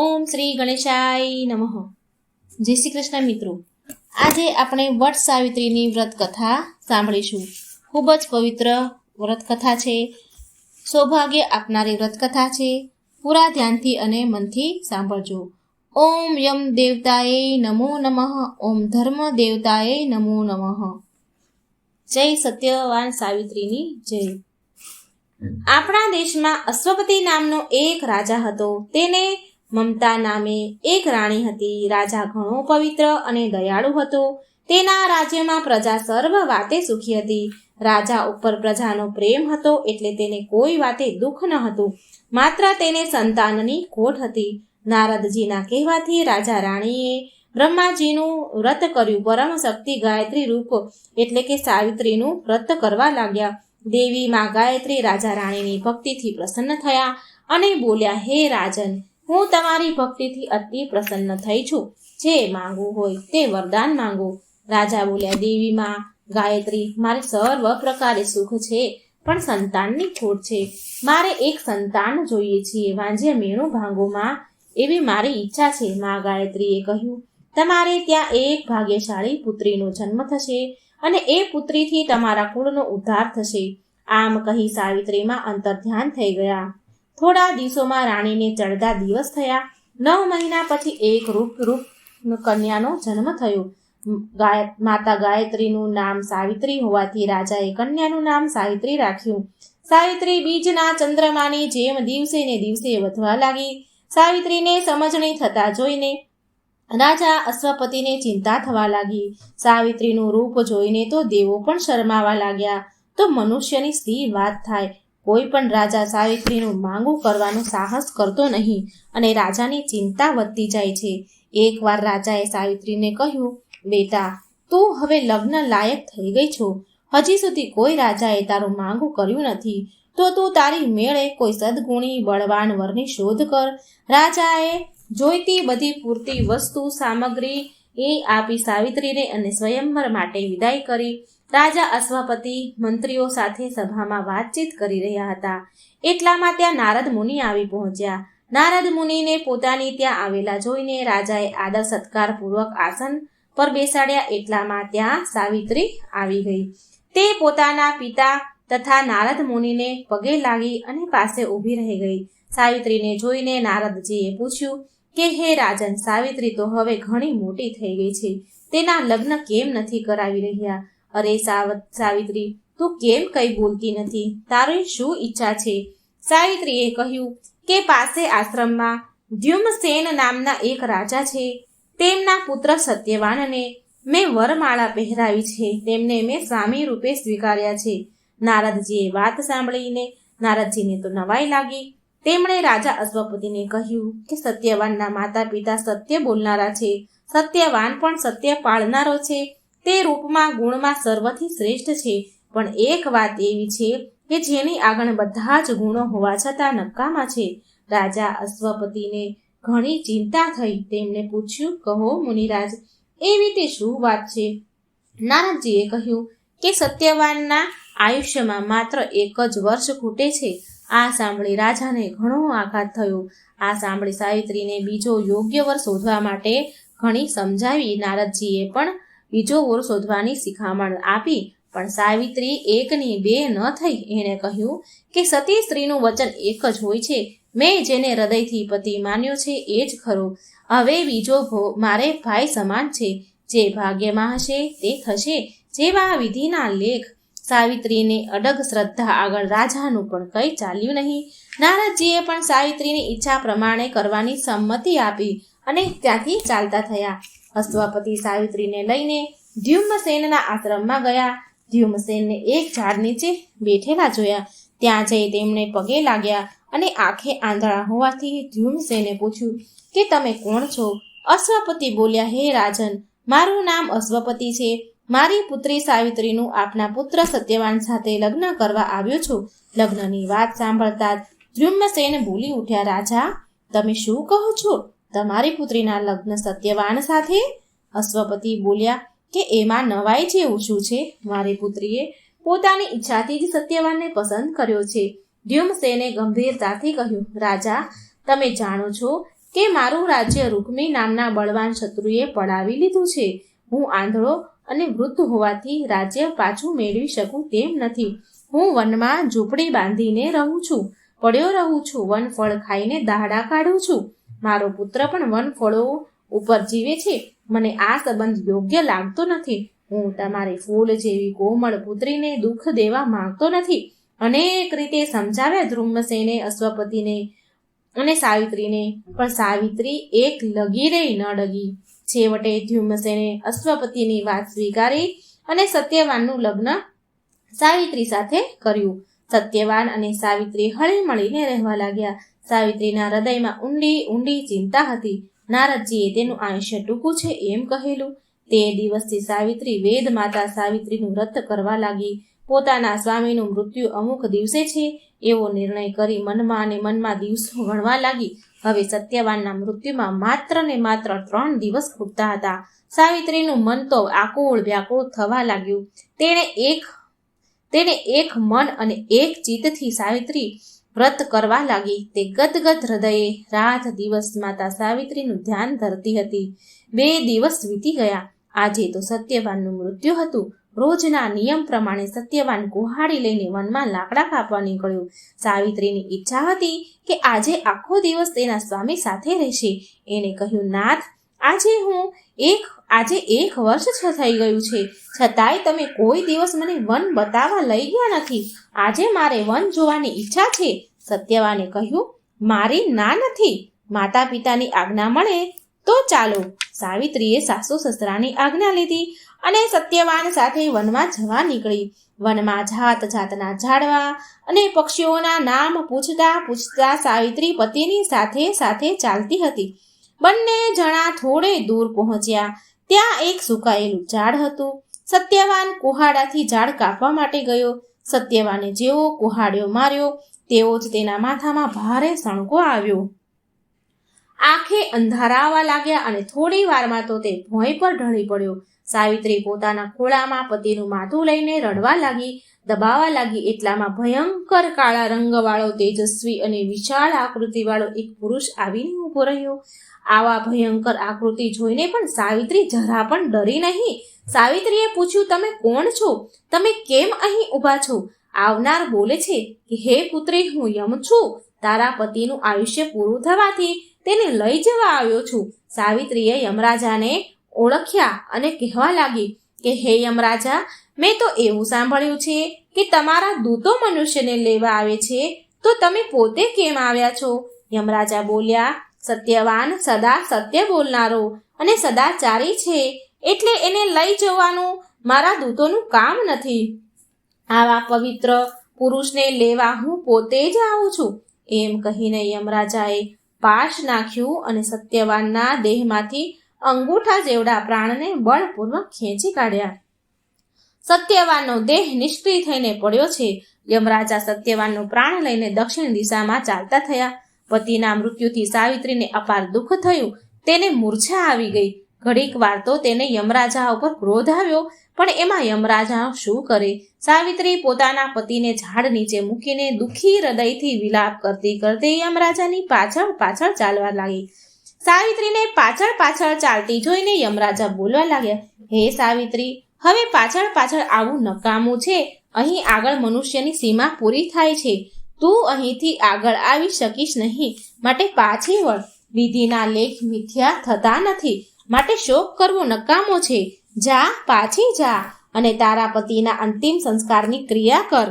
ઓમ શ્રી ગણેશાય નમઃ. જય શ્રી કૃષ્ણ મિત્રો. આજે આપણે વટ સાવિત્રીની વ્રત કથા સાંભળીશું. ખૂબ જ પવિત્ર વ્રત કથા છે. સૌભાગ્ય આપનારી વ્રત કથા છે. પૂરા ધ્યાનથી અને મનથી સાંભળજો. ઓમ યમ દેવતાએ નમો નમઃ. ઓમ ધર્મ દેવતાએ નમો નમઃ. જય સત્યવાન સાવિત્રીની જય. આપણા દેશમાં અશ્વપતિ નામનો એક રાજા હતો. તેને મમતા નામે એક રાણી હતી. રાજા ઘણો પવિત્ર અને દયાળુ હતો. તેના રાજ્યમાં પ્રજા સર્વ વાતે સુખી હતી. રાજા ઉપર પ્રજાનો પ્રેમ હતો એટલે તેને કોઈ વાતે દુઃખ ન હતું. માત્ર તેને સંતાનની ખોટ હતી. નારદજીના કહેવાથી રાજા રાણીએ બ્રહ્માજીનું વ્રત કર્યું. પરમ શક્તિ ગાયત્રી રૂપ એટલે કે સાવિત્રીનું વ્રત કરવા લાગ્યા. દેવી માં ગાયત્રી રાજા રાણીની ભક્તિથી પ્રસન્ન થયા અને બોલ્યા, હે રાજન હું તમારી ભક્તિથી અતિ પ્રસન્ન થઈ છું. જે માંગવું હોય તે વરદાન માંગો. રાજા બોલ્યા દેવી માં ગાયત્રી, મારે સર્વ પ્રકારે સુખ છે, પણ સંતાનની ખોટ છે. મારે એક સંતાન જોઈએ છીએ વાંજે મેણું ભાંગોમાં. એવી મારી ઈચ્છા છે. માં ગાયત્રીએ કહ્યું, તમારે ત્યાં એક ભાગ્યશાળી પુત્રીનો જન્મ થશે અને એ પુત્રીથી તમારા કુળનો ઉદ્ધાર થશે. આમ કહી સાવિત્રીમાં અંતર્ધ્યાન થઈ ગયા. થોડા દિવસોમાં રાણીને ચડતા દિવસ થયા. નવ મહિના પછી એક રૂપ રૂપ કન્યાનો જન્મ થયો. માતા ગાયત્રીનું નામ સાવિત્રી હોવાથી રાજાએ કન્યાનું નામ સાવિત્રી રાખ્યું. સાવિત્રી બીજના ચંદ્રમાની જેમ દિવસે ને દિવસે વધવા લાગી. સાવિત્રીને સમજણી થતા જોઈને રાજા અશ્વપતિને ચિંતા થવા લાગી. સાવિત્રીનું રૂપ જોઈને તો દેવો પણ શરમાવા લાગ્યા. તો મનુષ્યની સ્ત્રી વાત થાય. કોઈ પણ રાજા સાવિત્રીનું માંગું કરવાનું સાહસ કરતો નહીં અને રાજાની ચિંતા વધતી જાય છે. એકવાર રાજાએ સાવિત્રીને કહ્યું, બેટા, તું હવે લગ્ન લાયક થઈ ગઈ છો. હજી સુધી કોઈ રાજાએ તારું માંગું કર્યું નથી. તો તું તારી મેળે કોઈ સદગુણી, બળવાન વરની શોધ કર. રાજાએ જોઈતી બધી પૂરતી વસ્તુ, સામગ્રી એ આપી સાવિત્રીને અને સ્વયંવર માટે વિદાય કરી. રાજા અશ્વપતિ મંત્રીઓ સાથે સભામાં વાતચીત કરી રહ્યા હતા. એટલામાં ત્યાં નારદ મુનિ આવી પહોંચ્યા. નારદ મુનિને પોતાની ત્યાં આવેલા જોઈને રાજાએ આદર સત્કાર પૂર્વક આસન પર બેસાડ્યા એટલામાં ત્યાં સાવિત્રી આવી ગઈ. તે પોતાના પિતા તથા નારદ મુનિને પગે લાગી અને પાસે ઊભી રહી ગઈ. સાવિત્રીને જોઈને નારદજીએ પૂછ્યું કે, હે રાજન, સાવિત્રી તો હવે ઘણી મોટી થઈ ગઈ છે. તેના લગ્ન કેમ નથી કરાવી રહ્યા? અરે સાવત સાવિત્રી, તું કેમ કઈ બોલતી નથી? તારી શું ઈચ્છા છે? સાવિત્રીએ કહ્યું કે પાસે આશ્રમમાં દ્યુમસેન નામના એક રાજા છે. તેમના પુત્ર સત્યવાનને મેં વરમાળા પહેરાવી છે. તેમને મેં સ્વામી રૂપે સ્વીકાર્યા છે. નારદજીએ વાત સાંભળીને નારદજીને તો નવાઈ લાગી. તેમણે રાજા અશ્વપતિને કહ્યું કે સત્યવાનના માતા પિતા સત્ય બોલનારા છે. સત્યવાન પણ સત્ય પાળનારો છે. તે રૂપમાં ગુણમાં સર્વથી શ્રેષ્ઠ છે. પણ એક વાત એવી છે કે જેની આગળ બધા જ ગુણો હોવા છતાં નકામા છે. રાજા અશ્વપતિને ઘણી ચિંતા થઈ. તેમને પૂછ્યું, કહો મુનિરાજ, એવી તે શું વાત છે? નારદજીએ કહ્યું કે સત્યવાનના આયુષ્યમાં માત્ર એક જ વર્ષ ખૂટે છે. આ સાંભળી રાજાને ઘણો આઘાત થયો. આ સાંભળી સાવિત્રીને બીજો યોગ્ય વર શોધવા માટે ઘણી સમજાવી નારદજીએ પણ બીજો ઓર શોધવાની શિખામણ આપી, પણ સાવિત્રી એકની બે ન થઈ. એણે કહ્યું કે સતી સ્ત્રીનું વચન એક જ હોય છે. મેં જેને હૃદયથી પતિ માન્યો છે, એ જ ખરો. હવે બીજો મારે ભાઈ સમાન છે. જે ભાગ્યમાં હશે, તે થશે. જેવા વિધિના લેખ. સાવિત્રીને અડગ શ્રદ્ધા આગળ રાજાનું પણ કંઈ ચાલ્યું નહીં. નારદજીએ પણ સાવિત્રીની ઈચ્છા પ્રમાણે કરવાની સંમતિ આપી અને ત્યાંથી ચાલતા થયા. અશ્વપતિ સાવિત્રીને લઈને ધ્યુમસેનના આશ્રમમાં ગયા. ધ્યુમસેનને એક ઝાડ નીચે બેઠેલા જોયા. ત્યાં જઈ તેમને પગે લાગ્યા અને આંખે આંધળા હોવાથી ધ્યુમસેને પૂછ્યું, કે તમે કોણ છો? અશ્વપતિ બોલ્યા, હે રાજન, મારું નામ અશ્વપતિ છે. મારી પુત્રી સાવિત્રીનું આપના પુત્ર સત્યવાન સાથે લગ્ન કરવા આવ્યો છું. લગ્નની વાત સાંભળતા જ દ્યુમ્નસેન બોલી ઉઠ્યા, રાજા, તમે શું કહો છો? તમારી પુત્રીના લગ્ન સત્યવાન સાથે? અશ્વપતિ બોલ્યા, કે એમાં નવાઈ જેવું શું છે, મારી પુત્રીએ પોતાની ઈચ્છાથી જ સત્યવાનને પસંદ કર્યો છે. ધ્યુમસેને ગંભીરતાથી કહ્યું, રાજા, તમે જાણો છો કે મારું રાજ્ય રૂકમી નામના બળવાન શત્રુએ પડાવી લીધું છે. હું આંધળો અને વૃદ્ધ હોવાથી રાજ્ય પાછું મેળવી શકું તેમ નથી. હું વનમાં ઝૂંપડી બાંધીને રહું છું. પડ્યો રહું છું વન ફળ ખાઈને દાડા કાઢું છું. મારો પુત્ર પણ વન ફળો ઉપર જીવે છે. મને આ સંબંધ યોગ્ય લાગતો નથી. હું તમારી ફૂલ જેવી કોમળ પુત્રીને દુઃખ દેવા માંગતો નથી. અનેક રીતે સમજાવ્યા ધ્રુમસેને, અશ્વપતિને અને સાવિત્રીને, પણ સાવિત્રી એક લગી રહી ન ડગી છેવટે ધ્રુમસેને અશ્વપતિની વાત સ્વીકારી અને સત્યવાનનું લગ્ન સાવિત્રી સાથે કર્યું. સત્યવાન અને સાવિત્રી હળી મળીને રહેવા લાગ્યા. સાવિત્રીના હૃદયમાં ઊંડી ઊંડી ચિંતા હતી. નારદજીએ તેનું આયુષ્ય ટૂંકું છે એમ કહેલું. તે દિવસથી સાવિત્રી વેદ માતા સાવિત્રીનું વ્રત કરવા લાગી. પોતાના સ્વામીનું મૃત્યુ અમુક દિવસે છે એવો નિર્ણય કરી મનમાં અને મનમાં દિવસો ગણવા લાગી. હવે સત્યવાનના મૃત્યુમાં માત્ર ને માત્ર ત્રણ દિવસ ખૂટતા હતા. સાવિત્રીનું મન તો આકુળ વ્યાકુળ થવા લાગ્યું. તેણે એક તેને એક મન અને એક ચિત્તથી સાવિત્રી વ્રત કરવા લાગી. તે ગદગદ હૃદયે રાત દિવસ માતા સાવિત્રીનું ધ્યાન ધરતી હતી. બે દિવસ વીતી ગયા. આજે તો સત્યવાનનું મૃત્યુ હતું. રોજના નિયમ પ્રમાણે સત્યવાન કુહાડી લઈને વનમાં લાકડા કાપવા નીકળ્યો. સાવિત્રીની ઈચ્છા હતી કે આજે આખો દિવસ તેના સ્વામી સાથે રહેશે. એને કહ્યું, નાથ, આજે હું એક, આજે એક વર્ષ થઈ ગયું છે. છતાંય તમે કોઈ દિવસ મને વન બતાવવા લઈ ગયા નથી. આજે મારે વન જોવાની ઈચ્છા છે. સત્યવાને કહ્યું, મારી ના નથી. માતા પિતાની આજ્ઞા મળે તો ચાલો. સાવિત્રીએ સાસુ સસરાની આજ્ઞા લીધી અને સત્યવાન સાથે વનમાં જવા નીકળી. વનમાં જાત જાતના ઝાડવા અને પક્ષીઓના નામ પૂછતા પૂછતા સાવિત્રી પતિની સાથે સાથે ચાલતી હતી. બંને જણા થોડે દૂર પહોંચ્યા. ત્યાં એક સુકાયેલું ઝાડ હતું. સત્યવાન કુહાડાથી ઝાડ કાપવા માટે ગયો. સત્યવાને જેવો કુહાડ્યો માર્યો, તેવો જ તેના માથામાં ભારે સણકો આવ્યો. આંખે અંધારા આવવા લાગ્યા અને થોડી વારમાં તો તે ભોંય પર ઢળી પડ્યો. સાવિત્રી પોતાના ખોળામાં પતિનું માથું લઈને રડવા લાગી દબાવા લાગી, એટલામાં ભયંકર કાળા રંગવાળો, તેજસ્વી અને વિશાળ આકૃતિવાળો એક પુરુષ આવીને ઊભો રહ્યો. આવા ભયંકર આકૃતિ જોઈને પણ સાવિત્રી જરા પણ ડરી નહીં. સાવિત્રીએ પૂછ્યું, તમે કોણ છો? તમે કેમ અહીં ઊભા છો? આવનાર બોલે છે કે, હે પુત્રી, હું યમ છું. તારા પતિનું આયુષ્ય પૂરું થવાથી તેને લઈ જવા આવ્યો છું. સાવિત્રીએ યમરાજાને ઓળખ્યા અને કહેવા લાગી કે, હે યમરાજા, મેં તો એવું સાંભળ્યું છે કે તમારા દૂતો મનુષ્યને લેવા આવે છે. તો તમે પોતે કેમ આવ્યા છો? યમરાજા બોલ્યા સત્યવાન સદા સત્ય બોલનારો અને સદાચારી છે, એટલે એને લઈ જવાનું મારા દૂતોનું કામ નથી. આવા પવિત્ર પુરુષને લેવા હું પોતે જ આવું છું, એમ કહીને યમરાજાએ પાશ નાખ્યું અને સત્યવાનના દેહમાંથી અંગૂઠા જેવડા પ્રાણને બળપૂર્વક ખેંચી કાઢ્યા. સત્યવાનનો દેહ નિષ્ક્રિય થઈને પડ્યો છે. યમરાજા સત્યવાનનો પ્રાણ લઈને દક્ષિણ દિશામાં ચાલતા થયા. પતિના મૃત્યુથી સાવિત્રીને અપાર દુઃખ થયું. તેને મૂર્છા આવી ગઈ. ઘડીક વાર તો તેને યમરાજા ઉપર ક્રોધ આવ્યો, પણ એમાં યમરાજા શું કરે? સાવિત્રી પોતાના પતિને ઝાડ નીચે મૂકીને દુઃખી હૃદયથી વિલાપ કરતી કરતી યમરાજાની પાછળ પાછળ ચાલવા લાગી. સાવિત્રીને પાછળ પાછળ ચાલતી જોઈને યમરાજા બોલવા લાગ્યા, હે સાવિત્રી, હવે પાછળ પાછળ આવું નકામું છે. અહીં આગળ મનુષ્યની સીમા પૂરી થાય છે. તું અહીંથી આગળ આવી શકીશ નહીં. માટે પાછી વળ. વિધિના લેખ મિથ્યા થતા નથી. માટે શોક કરવો નકામો છે. જા, પાછી જા અને તારા પતિના અંતિમ સંસ્કારની ક્રિયા કર.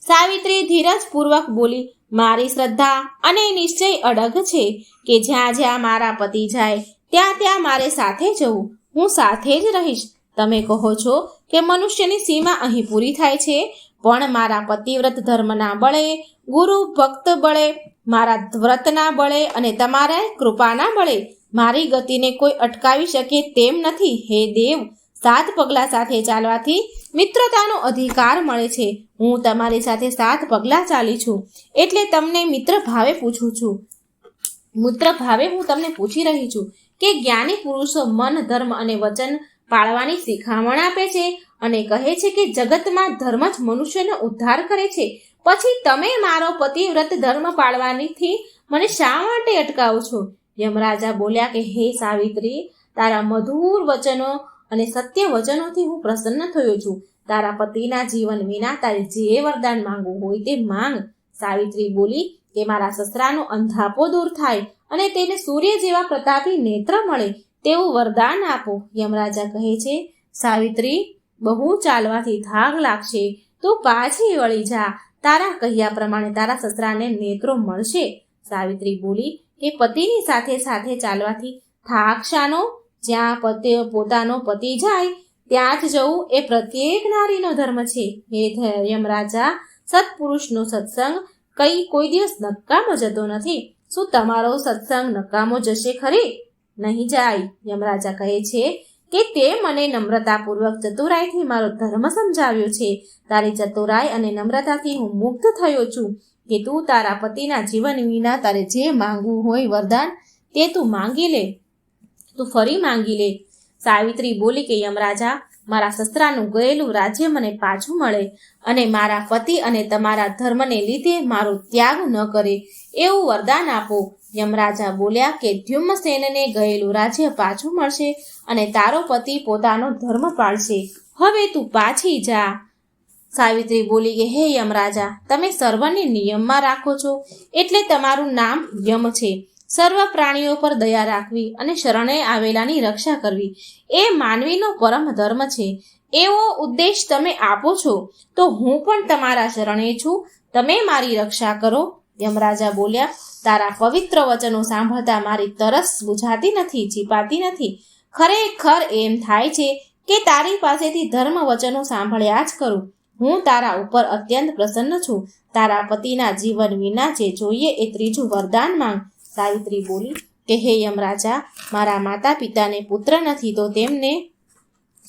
સાવિત્રી ધીરજપૂર્વક બોલી, મારી શ્રદ્ધા અને નિશ્ચય અડગ છે કે જ્યાં જ્યાં મારા પતિ જાય, ત્યાં ત્યાં મારે સાથે જવું. હું સાથે જ રહીશ. તમે કહો છો કે મનુષ્યની સીમા અહીં પૂરી થાય છે? પણ મારા પતિવ્રત ધર્મના બળે, ગુરુ ભક્ત બળે, મારા વ્રતના બળે અને તમારા કૃપાના બળે મારી ગતિને કોઈ અટકાવી શકે તેમ નથી. હે દેવ, સાત પગલા સાથે ચાલવાથી મિત્રતાનો અધિકાર મળે છે. હું તમારી સાથે સાત પગલા ચાલી છું. એટલે તમને મિત્ર ભાવે પૂછું છું. મિત્ર ભાવે હું તમને પૂછી રહી છું કે જ્ઞાની પુરુષો મન, ધર્મ અને વચન પાળવાની શિખામણ આપે છે અને કહે છે કે જગતમાં ધર્મ જ મનુષ્યનો ઉદ્ધાર કરે છે. પછી તમે મારો પતિવ્રત ધર્મ પાળવાનીથી મને શા માટે અટકાવો છો? યમરાજા બોલ્યા કે, હે સાવિત્રી, તારા મધુર વચનો અને સત્ય વચનોથી હું પ્રસન્ન થયો છું. તારા પતિના જીવન વિના તારે જે વરદાન માંગવું હોય તે માંગ. સાવિત્રી બોલી કે, મારા સસરાનો અંધાપો દૂર થાય અને તેને સૂર્ય જેવા પ્રતાપી નેત્ર મળે તેવું વરદાન આપો. યમરાજા કહે છે, સાવિત્રી બહુ ચાલવાથી થાક લાગશે, તો પાછી વળી જા. તારા કહ્યા પ્રમાણે તારા સસરાને નેત્રો મળશે. સાવિત્રી બોલી કે પતિની સાથે સાથે ચાલવાથી થાક શાનો? જ્યાં પતિ પોતાનો પતિ જાય, ત્યાં જ જવું એ પ્રત્યેક નારીનો ધર્મ છે. હે યમરાજા સત્પુરુષનો સત્સંગ કઈ કોઈ દિવસ નકામો જતો નથી. શું તમારો સત્સંગ નકામો જશે ખરી? નહીં જાય, યમરાજા કહે છે. કે તે મને નમ્રતાપૂર્વક ચતુરાઈથી મારો ધર્મ સમજાવ્યો છે. તારી ચતુરાઈ અને નમ્રતાથી હું મુગ્ધ થયો છું કે તું તારા પતિના જીવન વિના તારે જે માંગવું હોય વરદાન, તે તું માંગી લે. તું ફરી માંગી લે. સાવિત્રી બોલી કે, યમરાજા, મારા સસરાનું ગયેલું રાજ્ય મને પાછું મળે અને મારા પતિ અને તમારા ધર્મને લીધે મારો ત્યાગ ન કરે. એવું વરદાન આપો. યમરાજા બોલ્યા કે ધ્યુમસેનને ગયેલું રાજ્ય પાછું મળશે અને તારો પતિ પોતાનો ધર્મ પાળશે. હવે તું પાછી જા. સાવિત્રી બોલી કે, હે યમરાજા, તમે સર્વને નિયમમાં રાખો છો. એટલે તમારું નામ યમ છે. સર્વ પ્રાણીઓ પર દયા રાખવી અને શરણે આવેલાની રક્ષા કરવી. એ માનવીનો પરમ ધર્મ છે. એવો ઉદ્દેશ તમે આપો છો. તો હું પણ તમારા શરણે છું. તમે મારી રક્ષા કરો. યમરાજા બોલ્યા, તારા પવિત્ર વચનો સાંભળતા મારી તરસ બુઝાતી નથી છીપાતી નથી. ખરેખર એમ થાય છે કે તારી પાસેથી ધર્મ વચનો સાંભળ્યા જ કરું. હું તારા ઉપર અત્યંત પ્રસન્ન છું. તારા પતિના જીવન વિના જે જોઈએ એ ત્રીજું વરદાન માંગ. સાવિત્રી બોલી, કે હે યમરાજા, મારા માતા પિતાને પુત્ર નથી તો તેમને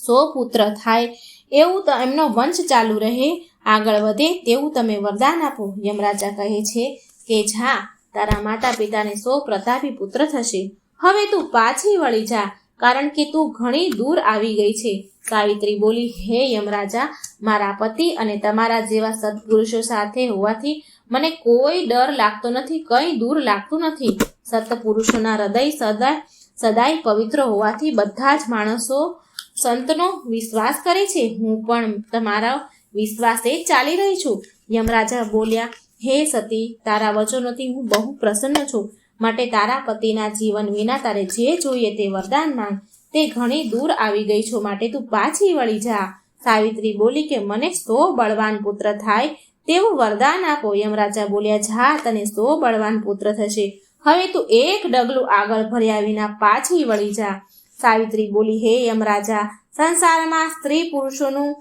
સો પુત્ર થાય. એવું તો એમનો વંશ ચાલુ રહે. આગળ વધે તેવું તમે વરદાન આપો. યમરાજા કહે છે કે, જા, તારા માતા પિતાને સો પ્રતાપી પુત્ર થશે. હવે તું પાછી વળી જા, કારણ કે તું ઘણી દૂર આવી ગઈ છે. સાવિત્રી બોલી, હે યમરાજા, મારા પતિ અને તમારા જેવા સત્પુરુષો સાથે હોવાથી મને કોઈ ડર લાગતો નથી, કંઈ દૂર લાગતું નથી. સત્પુરુષોના હૃદય સદાય સદાય પવિત્ર હોવાથી બધા જ માણસો સંતનો વિશ્વાસ કરે છે. હું પણ તમારા વિશ્વાસે ચાલી રહી છું. યમરાજા બોલ્યા, હે સતી, તારા વચનોથી હું બહુ પ્રસન્ન છું. માટે તારા પતિના જીવન વિના તારે જે જોઈએ તે વરદાન માંગ. તે ઘણી દૂર આવી ગઈ છો, માટે તું પાછી વળી જા. સાવિત્રી બોલી કે, મને સો બળવાન પુત્ર થાય, તેવું વરદાન આપો. યમરાજા બોલ્યા, જા, તને સો બળવાન પુત્ર થશે. હવે તું એક ડગલું આગળ ભર્યા વિના પાછી વળી જા. સાવિત્રી બોલી, હે યમરાજા, સંસારમાં સ્ત્રી પુરુષોનું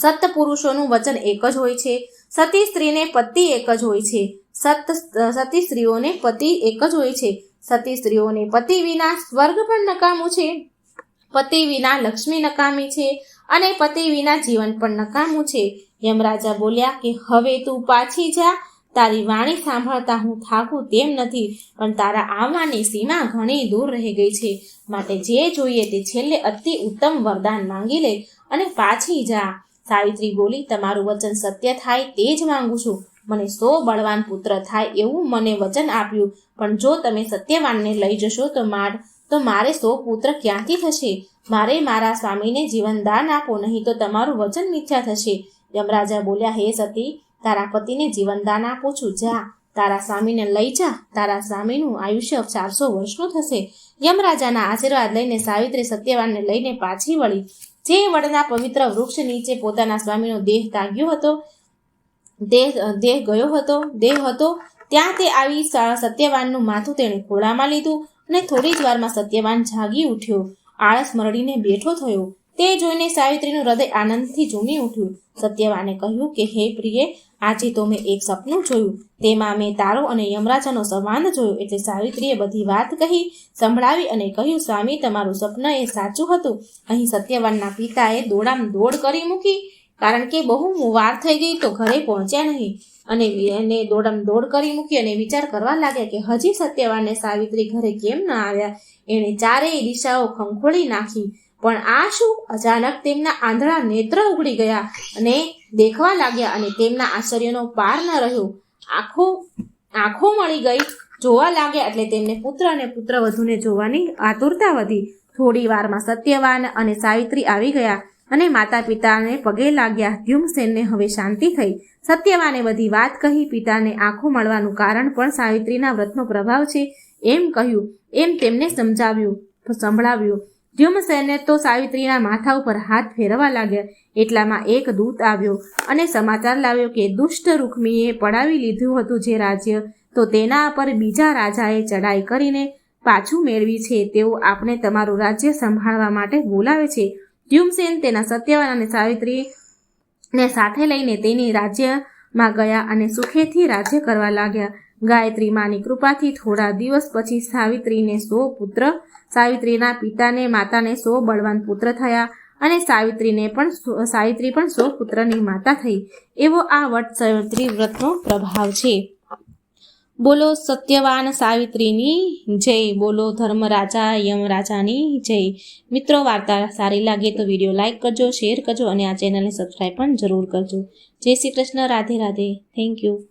સત પુરુષોનું વચન એક જ હોય છે. સતી સ્ત્રીને પતિ એક જ હોય છે. સત સતી સ્ત્રીઓને પતિ એક જ હોય છે. સતી સ્ત્રીઓને પતિ વિના સ્વર્ગ પણ નકામું છે. પતિ વિના લક્ષ્મી નકામી છે અને પતિ વિના જીવન પણ નકામું છે. યમરાજા બોલ્યા કે, હવે તું પાછી જા. તારી વાણી સાંભળતા હું થાકું તેમ નથી, પણ તારા આવવાની સીમા ઘણી દૂર રહી ગઈ છે. માટે જે જોઈએ તે છેલ્લે અતિ ઉત્તમ વરદાન માંગી લે અને પાછી જા. સાવિત્રી બોલી, તમારું વચન સત્ય થાય તે જ માંગુ છું. મને સો બળવાન પુત્ર થાય એવું મને વચન આપ્યું. પણ જો તમે સત્યવાનને લઈ જશો તો માર, તો મારે સો પુત્ર ક્યાંથી થશે? મારે મારા સ્વામીને જીવનદાન આપો, નહીં તો તમારું વચન મિથ્યા થશે. યમરાજા બોલ્યા, હે સતી, તારા પતિને જીવનદાન આપું છું. જા, તારા સ્વામીને લઈ જા. તારા સ્વામીનું આયુષ્ય ચારસો વર્ષનું થશે. યમરાજાના આશીર્વાદ લઈને સાવિત્રી સત્યવાનને લઈને પાછી વળી જે વડના પવિત્ર વૃક્ષ નીચે પોતાના સ્વામીનો દેહ તાગ્યો હતો, દેહ દેહ ગયો હતો, દેહ હતો. ત્યાં તે આવી સત્યવાનનું માથું તેણે ખોળામાં લીધું અને થોડી જ વારમાં સત્યવાન જાગી ઉઠ્યો. આળસ મરડીને બેઠો થયો. તે જોઈને સાવિત્રીનું હૃદય આનંદથી ઝૂમી ઉઠ્યું. સત્યવાને કહ્યું કે, હે પ્રિય આજે તો મેં એક સપનું જોયું. તેમાં મેં તારો અને યમરાજાનો સંવાદ જોયો એટલે સાવિત્રીએ બધી વાત કહી, સંભળાવી અને કહ્યું, સ્વામી, તમારું સપન એ સાચું હતું. અહીં સત્યવાનના પિતાએ દોડામ દોડ કરી મૂકી. કારણ કે બહુ વાર થઈ ગઈ તો ઘરે પહોંચ્યા નહીં. અને એને દોડમ દોડ કરી મૂકી અને વિચાર કરવા લાગ્યા કે હજી સત્યવાનને સાવિત્રી ઘરે કેમ ન આવ્યા? એણે ચારેય દિશાઓ ખંખોળી નાખી. પણ આ શું? અચાનક તેમના આંધળા નેત્ર ઉઘડી ગયા અને દેખવા લાગ્યા અને તેમના આશ્ચર્યનો પાર ન રહ્યો. આંખો આંખો મળી ગઈ. જોવા લાગ્યા એટલે તેમને પુત્ર અને પુત્રવધૂને જોવાની આતુરતા વધી. થોડી વારમાં સત્યવાન અને સાવિત્રી આવી ગયા અને માતા પિતાને પગે લાગ્યા. ધ્યુમસેનને હવે શાંતિ થઈ. સત્યવાને બધી વાત કહી પિતાને આંખો મળવાનું કારણ પણ સાવિત્રીના વ્રતનો પ્રભાવ છે એમ કહ્યું. એમ તેમને સમજાવ્યું, સંભળાવ્યું. ધ્યુમસેને તો સાવિત્રીના માથા ઉપર હાથ ફેરવા લાગ્યા. એટલામાં એક દૂત આવ્યો અને સમાચાર લાવ્યો કે દુષ્ટ રૂકમીએ પડાવી લીધું હતું જે રાજ્ય. તો તેના પર બીજા રાજાએ ચડાઈ કરીને પાછું મેળવી છે. તેઓ આપણે તમારું રાજ્ય સંભાળવા માટે બોલાવે છે. ધ્યુમસેન તેના સત્યવાન અને સાવિત્રીને સાથે લઈને તેની રાજ્યમાં ગયા અને સુખેથી રાજ્ય કરવા લાગ્યા. ગાયત્રી માની કૃપાથી થોડા દિવસ પછી સાવિત્રીને સો પુત્ર, સાવિત્રીના પિતાને, માતાને સો બળવાન પુત્ર થયા અને સાવિત્રીને પણ સાવિત્રી પણ સો પુત્રની માતા થઈ. એવો આ વટ સાવિત્રી વ્રતનો પ્રભાવ છે. બોલો સત્યવાન સાવિત્રીની જય, બોલો ધર્મ રાજા યમ રાજાની જય. મિત્રો, વાર્તા સારી લાગે તો વીડિયો લાઈક કરજો, શેર કરજો અને આ ચેનલને સબસ્ક્રાઈબ પણ જરૂર કરજો. જય શ્રી કૃષ્ણ, રાધે રાધે. Thank you.